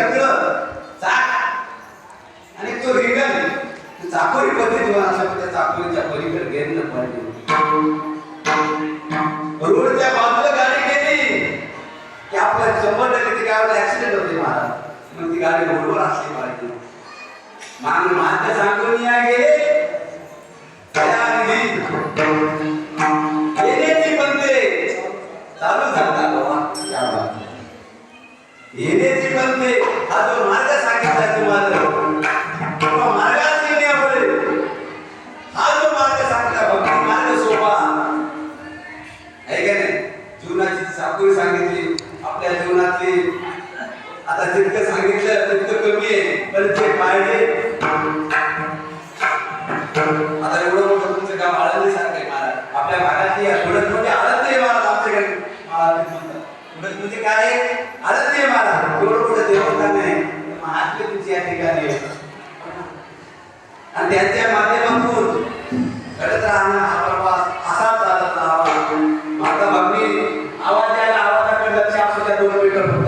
चक्र चाक. आणि तो रिगन चाकोरी पद्धती अशा त्या चाकोरीच्या पलीकडे गेलं पाहिजे बाजूला गाडी गेली. की आपल्या ती ऍक्सिडेंट होते महाराज मग ती गाडी रोडवर असली पाहिजे मान मार्ग सांगून या गेले येण्याची बनते चालू झाला बाबा येणे हा जो मार्ग. सांगितला तुम्हाला तो मार्गात हा जो मार्ग सांगितला भक्ती मार्ग सोपा. आहे का नाही? जीवनाची साखळी सांगितली आपल्या जीवनातली. आता जितकं सांगितलं तितकं कमी आहे. पण ते पाहिजे. आता एवढं मोठं तुमचं गाव आळंदी सारखं महाराज. आपल्या भागातली थोडं मोठे आळंदी महाराज आमच्याकडे. महाराज म्हणतात म्हणजे काय आहे? आळंदी महाराज.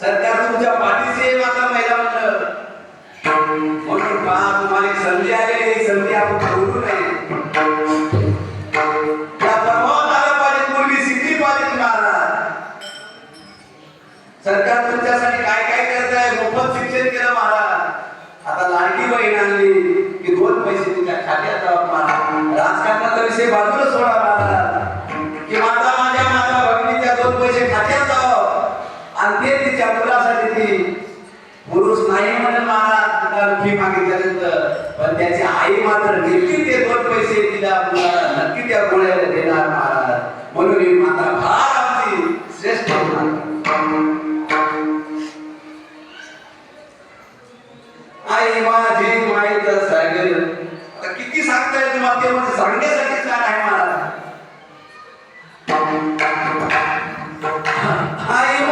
सरकार तुमच्या पाठीशी आहे माता महिला मंडळ. म्हणून पहा तुम्हाला संधी आलेली संधी आपण सोडू नये नाही म्हणे महाराज रुपये मागितल्यानंतर. पण त्याची आई मात्र नक्की ते दोन पैसे तिला मुलाला नक्की त्या गोळ्याला देणार महाराज. म्हणून ही माता फार आमची श्रेष्ठ आई माझी माहीत सांगेल. आता किती सांगताय तुम्हाला? ते म्हणजे सांगण्यासाठी काय आहे महाराज.